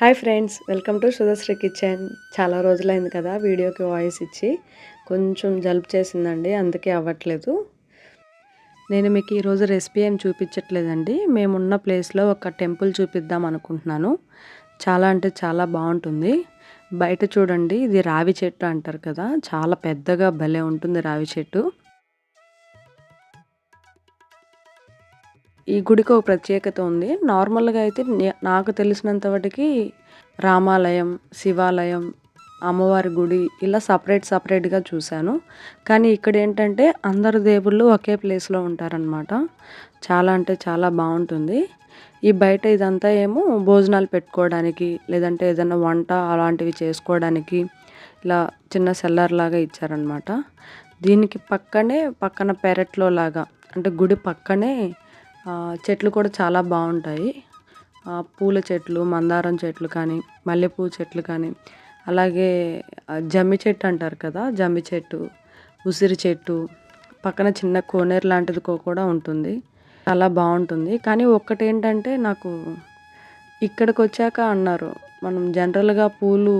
Hi friends welcome to Sudhasri Kitchen. చాలా రోజులైంది కదా వీడియోకి వాయిస్ ఇచ్చి. కొంచెం జలుపు చేసిందండి అందుకే అవ్వట్లేదు. నేను మీకు ఈరోజు రెసిపీ ఏం చూపించట్లేదండి. మేమున్న ప్లేస్లో ఒక టెంపుల్ చూపిద్దాం అనుకుంటున్నాను. చాలా అంటే చాలా బాగుంటుంది. బయట చూడండి ఇది రావి చెట్టు అంటారు కదా చాలా పెద్దగా భలే ఉంటుంది రావి చెట్టు. ఈ గుడికి ఒక ప్రత్యేకత ఉంది. నార్మల్గా అయితే నాకు తెలిసినంత వాటికి రామాలయం శివాలయం అమ్మవారి గుడి ఇలా సపరేట్ సపరేట్గా చూశాను. కానీ ఇక్కడ ఏంటంటే అందరు దేవుళ్ళు ఒకే ప్లేస్లో ఉంటారనమాట చాలా అంటే చాలా బాగుంటుంది. ఈ బయట ఇదంతా ఏమో భోజనాలు పెట్టుకోవడానికి లేదంటే ఏదైనా వంట అలాంటివి చేసుకోవడానికి ఇలా చిన్న సెల్లర్ లాగా ఇచ్చారనమాట దీనికి పక్కనే పక్కన పెరట్లో లాగా అంటే గుడి పక్కనే చెట్లు కూడా చాలా బాగుంటాయి. పూల చెట్లు మందారం చెట్లు కానీ మల్లెపూ చెట్లు కానీ అలాగే జమ్మి చెట్టు అంటారు కదా జమ్మి చెట్టు ఉసిరి చెట్టు పక్కన చిన్న కోనేరు లాంటిది కూడా ఉంటుంది. చాలా బాగుంటుంది. కానీ ఒక్కటేంటంటే నాకు ఇక్కడికి వచ్చాక అన్నారు మనం జనరల్గా పూలు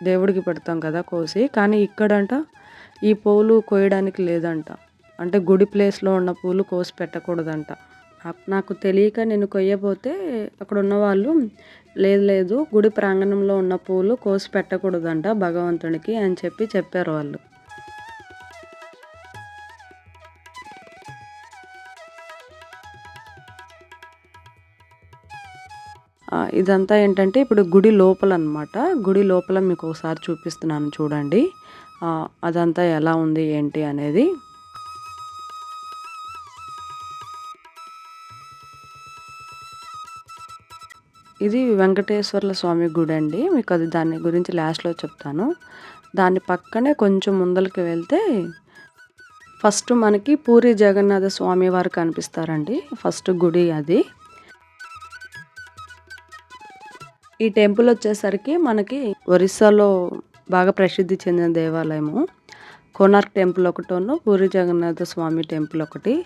దేవుడికి పెడతాం కదా కోసి కానీ ఇక్కడంట ఈ పూలు కోయడానికి లేదంట. అంటే గుడి ప్లేస్లో ఉన్న పూలు కోసి పెట్టకూడదంట. నాకు తెలియక నేను కొయ్యబోతే అక్కడ ఉన్నవాళ్ళు లేదు లేదు గుడి ప్రాంగణంలో ఉన్న పూలు కోసి పెట్టకూడదంట భగవంతునికి అని చెప్పి చెప్పారు వాళ్ళు. ఇదంతా ఏంటంటే ఇప్పుడు గుడి లోపల అనమాట గుడి లోపల మీకు ఒకసారి చూపిస్తున్నాను చూడండి. అదంతా ఎలా ఉంది ఏంటి అనేది. ఇది వెంకటేశ్వర్ల స్వామి గుడి అండి మీకు అది దాని గురించి లాస్ట్లో చెప్తాను. దాని పక్కనే కొంచెం ముందరికి వెళ్తే ఫస్ట్ మనకి పూరి జగన్నాథ స్వామి వారు కనిపిస్తారండి. ఫస్ట్ గుడి అది. ఈ టెంపుల్ వచ్చేసరికి మనకి ఒరిస్సాలో బాగా ప్రసిద్ధి చెందిన దేవాలయము. కోనార్క్ టెంపుల్ ఒకటోను పూరి జగన్నాథ స్వామి టెంపుల్ ఒకటి.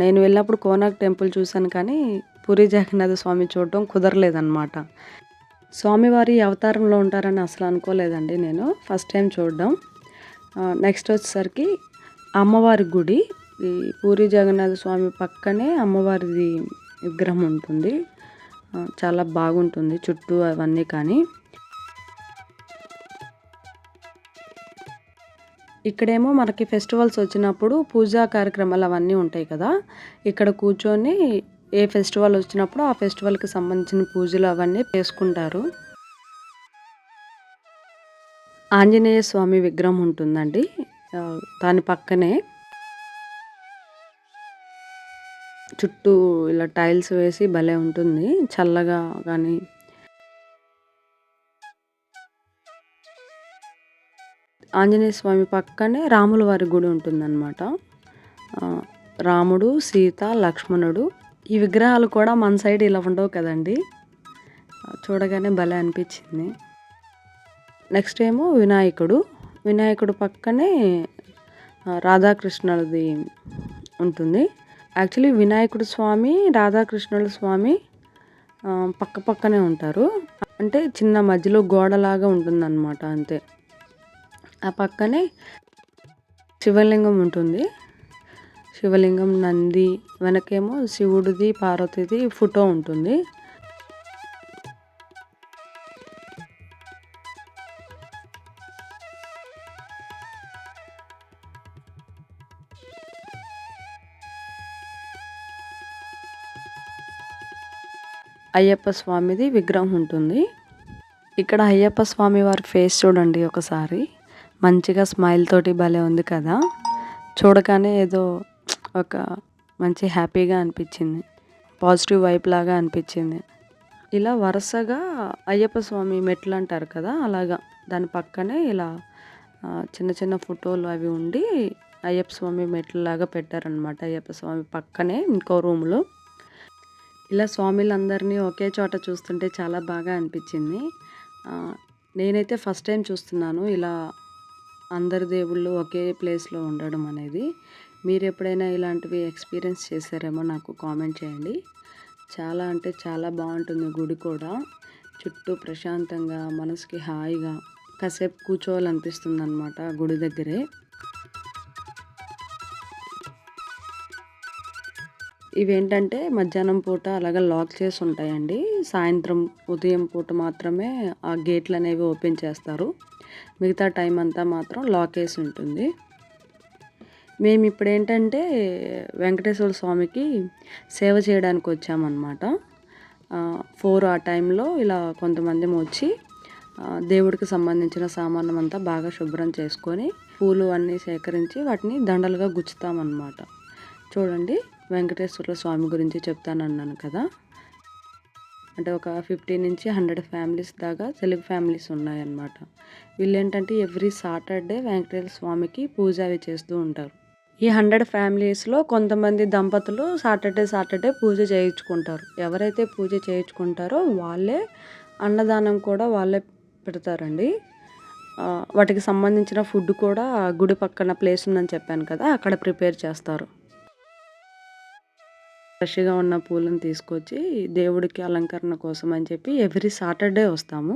నేను వెళ్ళినప్పుడు కోనార్క్ టెంపుల్ చూశాను కానీ పూరి జగన్నాథ స్వామి చూడటం కుదరలేదన్నమాట. స్వామివారి అవతారంలో ఉంటారని అసలు అనుకోలేదండి నేను. ఫస్ట్ టైం చూడడం. నెక్స్ట్ వచ్చేసరికి అమ్మవారి గుడి. ఈ పూరి జగన్నాథ స్వామి పక్కనే అమ్మవారిది విగ్రహం ఉంటుంది. చాలా బాగుంటుంది చుట్టూ అవన్నీ కానీ. ఇక్కడేమో మనకి ఫెస్టివల్స్ వచ్చినప్పుడు పూజా కార్యక్రమాలు అవన్నీ ఉంటాయి కదా. ఇక్కడ కూర్చొని ఏ ఫెస్టివల్ వచ్చినప్పుడు ఆ ఫెస్టివల్కి సంబంధించిన పూజలు అవన్నీ చేసుకుంటారు. ఆంజనేయ స్వామి విగ్రహం ఉంటుందండి. దాని పక్కనే చుట్టూ ఇలా టైల్స్ వేసి భలే ఉంటుంది. చల్లగా కానీ ఆంజనేయ స్వామి పక్కనే రాముల వారి గుడి ఉంటుందన్నమాట. రాముడు సీత లక్ష్మణుడు ఈ విగ్రహాలు కూడా మన సైడ్ ఇలా ఉండవు కదండి. చూడగానే భలే అనిపించింది. నెక్స్ట్ ఏమో వినాయకుడు. వినాయకుడు పక్కనే రాధాకృష్ణులది ఉంటుంది. యాక్చువల్లీ వినాయకుడు స్వామి రాధాకృష్ణుల స్వామి పక్క పక్కనే ఉంటారు. అంటే చిన్న మధ్యలో గోడలాగా ఉంటుందన్నమాట అంతే. ఆ పక్కనే శివలింగం ఉంటుంది. శివలింగం నంది వెనకేమో శివుడిది పార్వతిది ఫోటో ఉంటుంది. అయ్యప్ప స్వామిది విగ్రహం ఉంటుంది. ఇక్కడ అయ్యప్ప స్వామి వారి ఫేస్ చూడండి ఒకసారి. మంచిగా స్మైల్ తోటి భలే ఉంది కదా. చూడగానే ఏదో ఒక మంచి హ్యాపీగా అనిపించింది. పాజిటివ్ వైప్ లాగా అనిపించింది. ఇలా వరుసగా అయ్యప్ప స్వామి మెట్లు అంటారు కదా అలాగా. దాని పక్కనే ఇలా చిన్న చిన్న ఫోటోలు అవి ఉండి అయ్యప్ప స్వామి మెట్లలాగా పెట్టారనమాట అయ్యప్ప స్వామి పక్కనే ఇంకో రూమ్లో ఇలా స్వామిలందరినీ ఒకే చోట చూస్తుంటే చాలా బాగా అనిపించింది. నేనైతే ఫస్ట్ టైం చూస్తున్నాను. ఇలా అందరి దేవుళ్ళు ఒకే ప్లేస్లో ఉండడం అనేది. మీరు ఎప్పుడైనా ఇలాంటివి ఎక్స్పీరియన్స్ చేశారేమో నాకు కామెంట్ చేయండి. చాలా అంటే చాలా బాగుంటుంది గుడి కూడా. చుట్టూ ప్రశాంతంగా మనసుకి హాయిగా కాసేపు కూర్చోవాలనిపిస్తుంది అనమాట గుడి దగ్గరే. ఇవేంటంటే మధ్యాహ్నం పూట అలాగే లాక్ చేసి ఉంటాయండి. సాయంత్రం ఉదయం పూట మాత్రమే ఆ గేట్లు అనేవి ఓపెన్ చేస్తారు. మిగతా టైం అంతా మాత్రం లాక్ వేసి ఉంటుంది. మేము ఇప్పుడు ఏంటంటే వెంకటేశ్వర స్వామికి సేవ చేయడానికి వచ్చామన్నమాట. ఫోర్ ఆ టైంలో ఇలా కొంతమంది వచ్చి దేవుడికి సంబంధించిన సామానం అంతా బాగా శుభ్రం చేసుకొని పూలు అన్నీ సేకరించి వాటిని దండలుగా గుచ్చుతామన్నమాట. చూడండి వెంకటేశ్వర స్వామి గురించి చెప్తానన్నాను కదా. అంటే ఒక ఫిఫ్టీ నుంచి హండ్రెడ్ ఫ్యామిలీస్ దాకా తెలుగు ఫ్యామిలీస్ ఉన్నాయన్నమాట. వీళ్ళు ఏంటంటే ఎవ్రీ సాటర్డే వెంకటేశ్వర స్వామికి పూజ అవి చేస్తూ ఉంటారు. ఈ హండ్రెడ్ ఫ్యామిలీస్లో కొంతమంది దంపతులు సాటర్డే సాటర్డే పూజ చేయించుకుంటారు. ఎవరైతే పూజ చేయించుకుంటారో వాళ్ళే అన్నదానం కూడా వాళ్ళే పెడతారండి. వాటికి సంబంధించిన ఫుడ్ కూడా గుడి పక్కన ప్లేస్ ఉందని చెప్పాను కదా అక్కడ ప్రిపేర్ చేస్తారు. ఫ్రెష్గా ఉన్న పూలను తీసుకొచ్చి దేవుడికి అలంకరణ కోసం అని చెప్పి ఎవ్రీ సాటర్డే వస్తాము.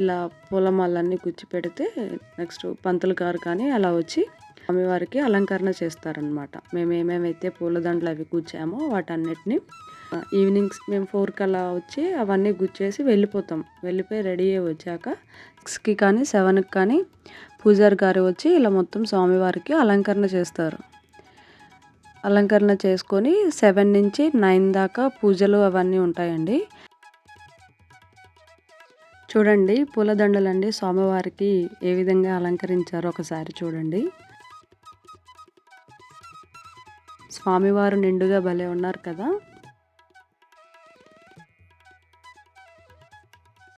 ఇలా పూలమాలన్నీ గుచ్చి పెడితే నెక్స్ట్ పంతులు గారు కానీ అలా వచ్చి స్వామివారికి అలంకరణ చేస్తారనమాట మేము ఏమేమైతే పూలదండలు అవి గుచ్చామో వాటన్నిటిని ఈవినింగ్స్ మేము ఫోర్కి అలా వచ్చి అవన్నీ గుచ్చేసి వెళ్ళిపోతాం. వెళ్ళిపోయి రెడీ అయ్యి వచ్చాక సిక్స్కి కానీ సెవెన్కి కానీ పూజారి గారు వచ్చి ఇలా మొత్తం స్వామివారికి అలంకరణ చేస్తారు. అలంకరణ చేసుకొని సెవెన్ నుంచి నైన్ దాకా పూజలు అవన్నీ ఉంటాయండి. చూడండి పూలదండలండి స్వామివారికి ఏ విధంగా అలంకరించారో ఒకసారి చూడండి. స్వామివారు నిండుగా భలే ఉన్నారు కదా.